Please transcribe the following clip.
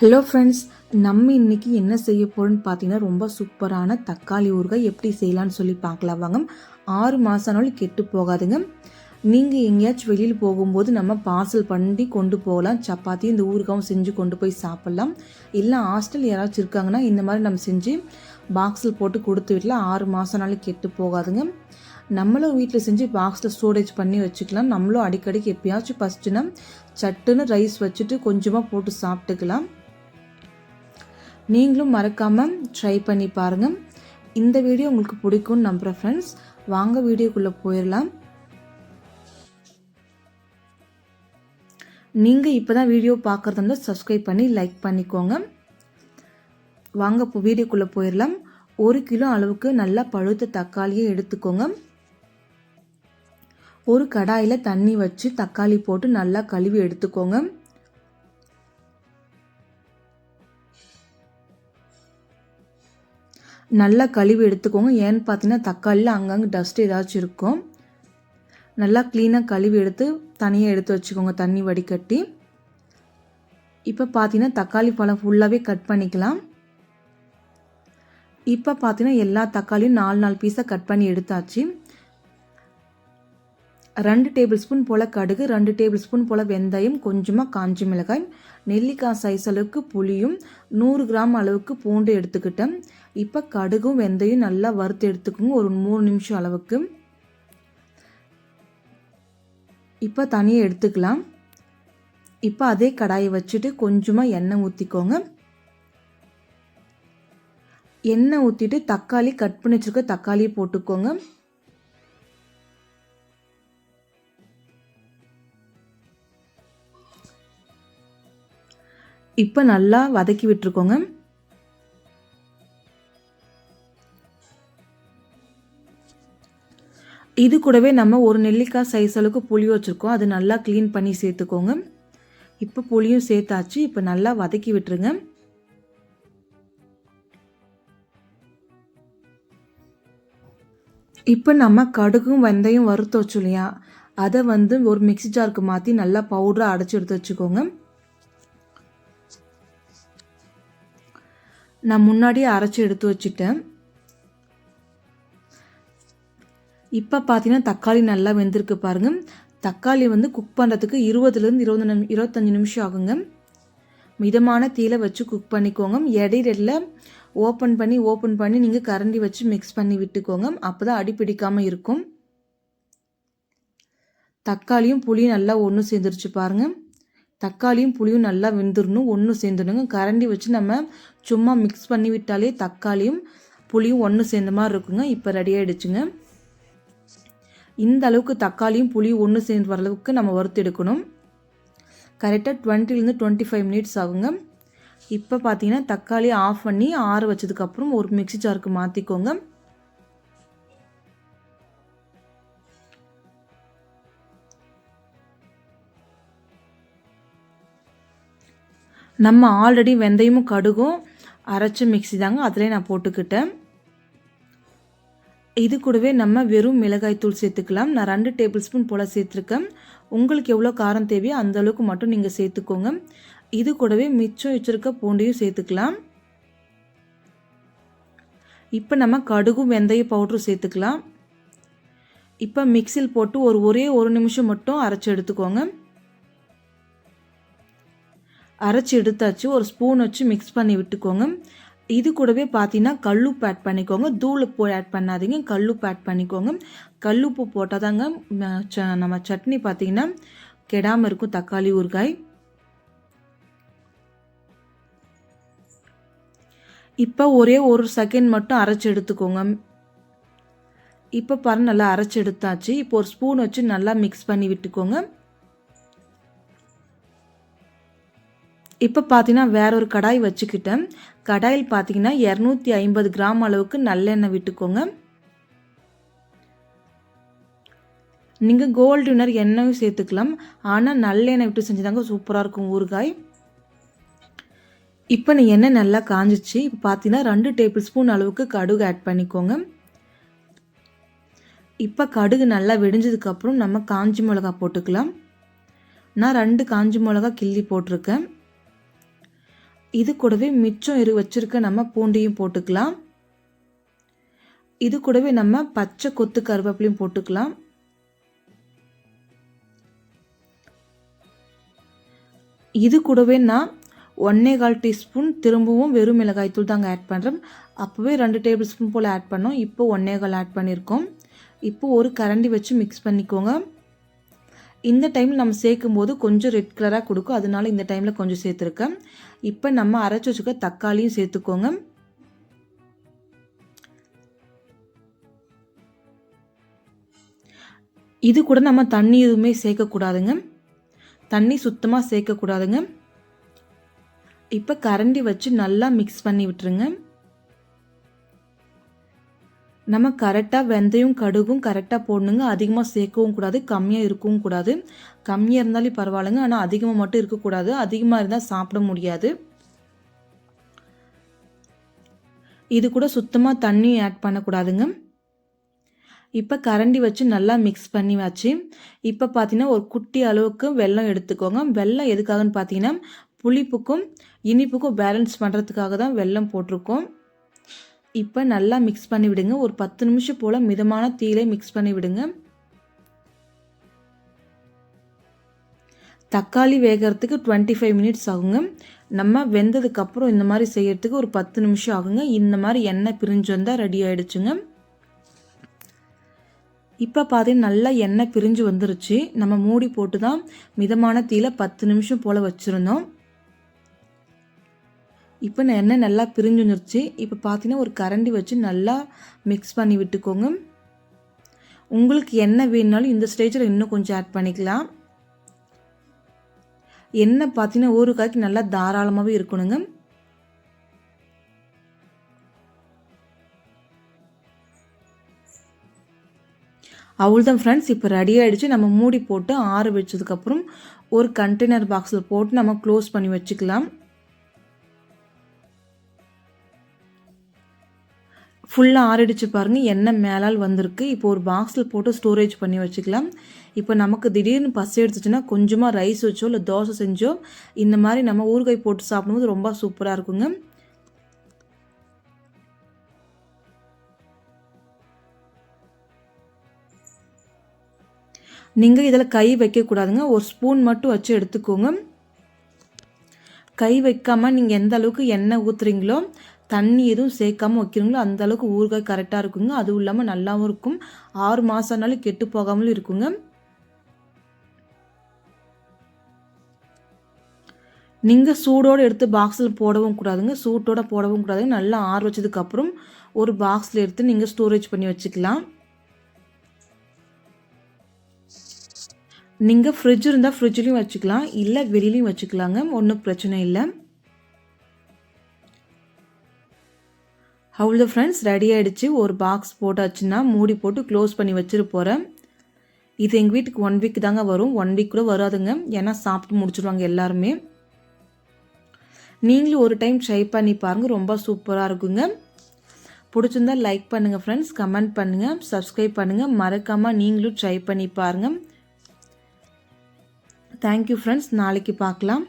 Hello friends நம்ம இன்னைக்கு என்ன செய்ய போகிறோம்னு பார்த்தீங்கன்னா ரொம்ப சூப்பரான தக்காளி ஊறுகாய் எப்படி செய்யலாம்னு சொல்லி பார்க்கலாம் வாங்க. ஆறு மாதம்னாலும் கெட்டு போகாதுங்க. நீங்கள் எங்கேயாச்சும் வெளியில் போகும்போது நம்ம பார்சல் பண்ணி கொண்டு போகலாம். சப்பாத்தி இந்த ஊறுகாவும் செஞ்சு கொண்டு போய் சாப்பிட்லாம். இல்லை ஹாஸ்டல் யாராச்சும் இருக்காங்கன்னா இந்த மாதிரி நம்ம செஞ்சு பாக்ஸில் போட்டு கொடுத்து வீட்டில் ஆறு மாதம்னாலும் கெட்டு போகாதுங்க. நம்மளும் வீட்டில் செஞ்சு பாக்ஸில் ஸ்டோரேஜ் பண்ணி வச்சுக்கலாம். நம்மளும் அடிக்கடிக்கு எப்பயாச்சும் ஃபஸ்ட்டுனா சட்டுன்னு ரைஸ் வச்சுட்டு கொஞ்சமாக போட்டு சாப்பிட்டுக்கலாம். நீங்களும் மறக்காமல் ட்ரை பண்ணி பாருங்கள் இந்த வீடியோ உங்களுக்கு பிடிக்கும்னு நம்புகிறேன் ஃப்ரெண்ட்ஸ் வாங்க வீடியோக்குள்ளே போயிடலாம் நீங்கள் இப்போ தான் வீடியோ பார்க்குறது வந்து சப்ஸ்கிரைப் பண்ணி லைக் பண்ணிக்கோங்க. வாங்க இப்போ வீடியோக்குள்ளே போயிடலாம் ஒரு கிலோ அளவுக்கு நல்லா பழுத்த தக்காளியை எடுத்துக்கோங்க. ஒரு கடாயில் தண்ணி வச்சு தக்காளி போட்டு நல்லா கழுவி எடுத்துக்கோங்க. நல்லா கழுவி எடுத்துக்கோங்க. ஏன்னு பார்த்தீங்கன்னா தக்காளியில் அங்கங்கே டஸ்ட் ஏதாச்சும் இருக்கும். நல்லா க்ளீனாக கழுவி எடுத்து தனியாக எடுத்து வச்சுக்கோங்க தண்ணி வடிகட்டி. இப்போ பார்த்தீங்கன்னா தக்காளி பழம் ஃபுல்லாகவே கட் பண்ணிக்கலாம். இப்போ பார்த்தீங்கன்னா எல்லா தக்காளியும் நாலு நாலு பீஸாக கட் பண்ணி எடுத்தாச்சு. ரெண்டு டேபிள் ஸ்பூன் போல் கடுகு ரெண்டு டேபிள் ஸ்பூன் போல் வெந்தயம் கொஞ்சமாக காஞ்சி மிளகாய் நெல்லிக்காய் சைஸ் அளவுக்கு புளியும் நூறு கிராம் அளவுக்கு பூண்டு எடுத்துக்கிட்டேன். இப்போ கடுகும் வெந்தயம் நல்லா வறுத்து எடுத்துக்கோங்க. ஒரு மூணு நிமிஷம் அளவுக்கு. இப்போ தனியாக எடுத்துக்கலாம். இப்போ அதே கடாயை வச்சுட்டு கொஞ்சமாக எண்ணெய் ஊற்றிக்கோங்க எண்ணெய் ஊற்றிட்டு தக்காளி கட் பண்ணி வச்சுருக்க தக்காளியை போட்டுக்கோங்க. இப்போ நல்லா வதக்கி விட்டுருக்கோங்க. இது கூடவே நம்ம ஒரு நெல்லிக்காய் சைஸ் அளவுக்கு புளி வச்சுருக்கோம். அது நல்லா க்ளீன் பண்ணி சேர்த்துக்கோங்க. இப்போ புளியும் சேர்த்தாச்சு. இப்போ நல்லா வதக்கி விட்டுருங்க. இப்போ நம்ம கடுகும் வெந்தயம் வறுத்து வச்சோம் இல்லையா? அதை வந்து ஒரு மிக்சி ஜாருக்கு மாற்றி நல்லா பவுடரை அடைச்சி எடுத்து வச்சுக்கோங்க. நான் முன்னாடியே அரைச்சி எடுத்து வச்சுட்டேன். இப்போ பார்த்தீங்கன்னா தக்காளி நல்லா வெந்திருக்கு பாருங்கள் தக்காளி வந்து குக் பண்ணுறதுக்கு இருபதுலேருந்து இருபது நிமி இருபத்தஞ்சி நிமிஷம் ஆகுங்க. மிதமான தீயில வச்சு குக் பண்ணிக்கோங்க. இடையில ஓப்பன் பண்ணி ஓப்பன் பண்ணி நீங்கள் கரண்டி வச்சு மிக்ஸ் பண்ணி விட்டுக்கோங்க. அப்போ தான் அடி பிடிக்காமல் இருக்கும். தக்காளியும் புளியும் நல்லா ஒன்று சேர்ந்துருச்சு பாருங்கள் தக்காளியும் புளியும் நல்லா வெந்துடணும் ஒன்று சேர்ந்துடுங்க கரண்டி வச்சு நம்ம சும்மா மிக்ஸ் பண்ணி விட்டாலே தக்காளியும் புளியும் ஒன்று சேர்ந்த மாதிரி இருக்குங்க. இப்போ ரெடி ஆகிடுச்சுங்க இந்த அளவுக்கு தக்காளியும் புளியும் ஒன்று சேர்ந்து வர அளவுக்கு நம்ம வறுத்து எடுக்கணும். கரெக்டாக டுவெண்ட்டிலேருந்து டுவெண்ட்டி ஃபைவ் மினிட்ஸ் ஆகுங்க. இப்போ பார்த்தீங்கன்னா தக்காளி ஆஃப் பண்ணி ஆற வச்சதுக்கப்புறம் ஒரு மிக்சி ஜாருக்கு மாற்றிக்கோங்க நம்ம ஆல்ரெடி வெந்தயமும் கடுகும். அரைச்ச மிக்சி தாங்க அதிலே நான் போட்டுக்கிட்டேன். இது கூடவே நம்ம வெறும் மிளகாய் தூள் சேர்த்துக்கலாம். நான் ரெண்டு டேபிள் ஸ்பூன் போல் சேர்த்துருக்கேன். உங்களுக்கு எவ்வளோ காரம் தேவையோ அந்த அளவுக்கு மட்டும் நீங்கள் சேர்த்துக்கோங்க. இது கூடவே மிச்சம் வச்சுருக்க பூண்டையும் சேர்த்துக்கலாம். இப்போ நம்ம கடுகும் வெந்தய பவுட்ரும் சேர்த்துக்கலாம். இப்போ மிக்சியில் போட்டு ஒரு ஒரே ஒரு நிமிஷம் மட்டும் அரைச்சி எடுத்துக்கோங்க. அரைச்சி எடுத்தாச்சு. ஒரு ஸ்பூன் வச்சு மிக்ஸ் பண்ணி விட்டுக்கோங்க. இது கூடவே பார்த்தீங்கன்னா கல்லுப்பு ஆட் பண்ணிக்கோங்க. தூளுப்பு ஆட் பண்ணாதீங்க. கல்லுப்பு ஆட் பண்ணிக்கோங்க. கல்லுப்பு போட்டால் தாங்க நம்ம சட்னி பார்த்தீங்கன்னா கெடாமல் இருக்கும். தக்காளி ஊறுகாய். இப்போ ஒரே ஒரு செகண்ட் மட்டும் அரைச்சி எடுத்துக்கோங்க. இப்போ பாரு நல்லா அரைச்சி எடுத்தாச்சு. இப்போ ஒரு ஸ்பூன் வச்சு நல்லா மிக்ஸ் பண்ணி விட்டுக்கோங்க. இப்போ பார்த்தீங்கன்னா வேற ஒரு கடாய் வச்சுக்கிட்டேன். கடாயில் பார்த்தீங்கன்னா இரநூத்தி ஐம்பது கிராம் அளவுக்கு நல்லெண்ணெய் விட்டுக்கோங்க. நீங்கள் கோல்டு வினர் எண்ணெயும் சேர்த்துக்கலாம். ஆனால் நல்லெண்ணெய் விட்டு செஞ்சுதாங்க சூப்பராக இருக்கும் ஊறுகாய். இப்போ நீ எண்ணெய் நல்லா காஞ்சிச்சு. இப்போ பார்த்தீங்கன்னா ரெண்டு டேபிள் ஸ்பூன் அளவுக்கு கடுகு ஆட் பண்ணிக்கோங்க. இப்போ கடுகு நல்லா வெடிஞ்சதுக்கப்புறம் நம்ம காஞ்சி மிளகா போட்டுக்கலாம். நான் ரெண்டு காஞ்சி மிளகா கிள்ளி போட்டிருக்கேன். இது கூடவே மிச்சம் இரு வச்சிருக்க நம்ம பூண்டையும் போட்டுக்கலாம். இது கூடவே நம்ம பச்சை கொத்து கருவேப்பிலையும் போட்டுக்கலாம். இது கூடவே நான் ஒன்னே கால் டீஸ்பூன் திரும்பவும் வெறும் மிளகாய்த்தூள் தாங்க ஆட் பண்ணுறேன் அப்போவே ரெண்டு டேபிள் ஸ்பூன் போல் ஆட் பண்ணோம். இப்போ ஒன்னே கால் ஆட் பண்ணியிருக்கோம் இப்போ ஒரு கரண்டி வச்சு மிக்ஸ் பண்ணிக்கோங்க. இந்த டைமில் நம்ம சேர்க்கும் போது கொஞ்சம் ரெட் கலராக கொடுக்கும். அதனால இந்த டைமில் கொஞ்சம் சேர்த்துருக்கேன் இப்போ நம்ம அரைச்சி வச்சுக்க தக்காளியும் சேர்த்துக்கோங்க. இது கூட நம்ம தண்ணி எதுவுமே சேர்க்கக்கூடாதுங்க. தண்ணி சுத்தமாக சேர்க்கக்கூடாதுங்க. இப்போ கரண்டி வச்சு நல்லா மிக்ஸ் பண்ணி விட்டுருங்க. நம்ம கரெக்டாக வெந்தயம் கடுகும் கரெக்டாக போடணுங்க. அதிகமாக சேர்க்கவும் கூடாது கம்மியாக இருக்கவும் கூடாது. கம்மியாக இருந்தாலும் பரவாயில்லைங்க. ஆனால் அதிகமாக மட்டும் இருக்கக்கூடாது. அதிகமாக இருந்தால் சாப்பிட முடியாது. இது கூட சுத்தமாக தண்ணி ஆட் பண்ணக்கூடாதுங்க. இப்போ கரண்டி வச்சு நல்லா மிக்ஸ் பண்ணி வச்சு இப்போ பார்த்தீங்கன்னா ஒரு குட்டி அளவுக்கு வெல்லம் எடுத்துக்கோங்க. வெல்லம் எதுக்காகன்னு பார்த்தீங்கன்னா புளிப்புக்கும் இனிப்புக்கும் பேலன்ஸ் பண்ணுறதுக்காக தான் வெல்லம் போட்டிருக்கோம். இப்போ நல்லா மிக்ஸ் பண்ணி விடுங்க. ஒரு பத்து நிமிஷம் போல் மிதமான தீயில மிக்ஸ் பண்ணி விடுங்க. தக்காளி வேகிறதுக்கு டுவெண்ட்டி ஃபைவ் மினிட்ஸ் ஆகுங்க. நம்ம வெந்ததுக்கப்புறம் இந்த மாதிரி செய்யறதுக்கு ஒரு பத்து நிமிஷம் ஆகுங்க. இந்த மாதிரி எண்ணெய் பிரிஞ்சு வந்தால் ரெடி ஆகிடுச்சுங்க இப்போ பார்த்தீங்கன்னா நல்லா எண்ணெய் பிரிஞ்சு வந்துருச்சு. நம்ம மூடி போட்டு தான் மிதமான தீயில் பத்து நிமிஷம் போல் வச்சுருந்தோம். இப்போ நான் எண்ணெய் நல்லா பிரிஞ்சு வந்துருச்சு. இப்போ பார்த்தீங்கன்னா ஒரு கரண்டி வச்சு நல்லா மிக்ஸ் பண்ணி விட்டுக்கோங்க. உங்களுக்கு எண்ணெய் வேணுனாலும் இந்த ஸ்டேஜில் இன்னும் கொஞ்சம் ஆட் பண்ணிக்கலாம். எண்ணெய் பார்த்தீங்கன்னா ஊறுகாய்க்கு நல்லா தாராளமாகவே இருக்கணுங்க. அவ்வளோதான் ஃப்ரெண்ட்ஸ் இப்போ ரெடி ஆகிடுச்சு நம்ம மூடி போட்டு ஆற வச்சதுக்கப்புறம் ஒரு கண்டெய்னர் பாக்ஸில் போட்டு நம்ம க்ளோஸ் பண்ணி வச்சுக்கலாம். ஃபுல்லாக ஆறடிச்சு பாருங்கள் எண்ணெய் மேலால் வந்திருக்கு. இப்போ ஒரு பாக்ஸில் போட்டு ஸ்டோரேஜ் பண்ணி வச்சுக்கலாம். இப்போ நமக்கு திடீர்னு பசி எடுத்துச்சுன்னா கொஞ்சமாக ரைஸ் வச்சோ இல்லை தோசை செஞ்சோ இந்த மாதிரி நம்ம ஊறுகாய் போட்டு சாப்பிடும்போது ரொம்ப சூப்பராக இருக்குங்க. நீங்கள் இதில் கை வைக்கக்கூடாதுங்க ஒரு ஸ்பூன் மட்டும் வச்சு எடுத்துக்கோங்க. கை வைக்காமல் நீங்கள் எந்த அளவுக்கு எண்ணெய் ஊற்றுறீங்களோ தண்ணி எதுவும் சேர்க்காம வைக்கிறீங்களோ அந்த அளவுக்கு ஊறுகாய் கரெக்டாக இருக்குங்க. அதுவும் இல்லாமல் நல்லாவும் இருக்கும். ஆறு மாதம்னாலும் கெட்டு போகாமலும் இருக்குங்க. நீங்கள் சூடோடு எடுத்து பாக்ஸில் போடவும் கூடாதுங்க. சூட்டோட போடவும் கூடாதுங்க. நல்லா ஆறு வச்சதுக்கப்புறம் ஒரு பாக்ஸில் எடுத்து நீங்கள் ஸ்டோரேஜ் பண்ணி வச்சுக்கலாம். நீங்கள் ஃப்ரிட்ஜ் இருந்தால் ஃப்ரிட்ஜ்லேயும் வச்சுக்கலாம். இல்லை வெளியிலையும் வச்சுக்கலாங்க. ஒன்றும் பிரச்சனை இல்லை. அவ்வளோ ஃப்ரெண்ட்ஸ் ரெடி ஆகிடுச்சு ஒரு பாக்ஸ் போட்டாச்சுன்னா மூடி போட்டு க்ளோஸ் பண்ணி வச்சுட்டு போகிறேன் இது எங்கள் வீட்டுக்கு ஒன் வீக் தாங்க வரும். ஒன் வீக் கூட வராதுங்க. ஏன்னா சாப்பிட்டு முடிச்சிருவாங்க எல்லாருமே. நீங்களும் ஒரு டைம் ட்ரை பண்ணி பாருங்கள் ரொம்ப சூப்பராக இருக்குங்க. பிடிச்சிருந்தா லைக் பண்ணுங்கள் ஃப்ரெண்ட்ஸ் கமெண்ட் பண்ணுங்கள் சப்ஸ்கிரைப் பண்ணுங்கள் மறக்காமல் நீங்களும் ட்ரை பண்ணி பாருங்கள் தேங்க்யூ ஃப்ரெண்ட்ஸ் நாளைக்கு பார்க்கலாம்.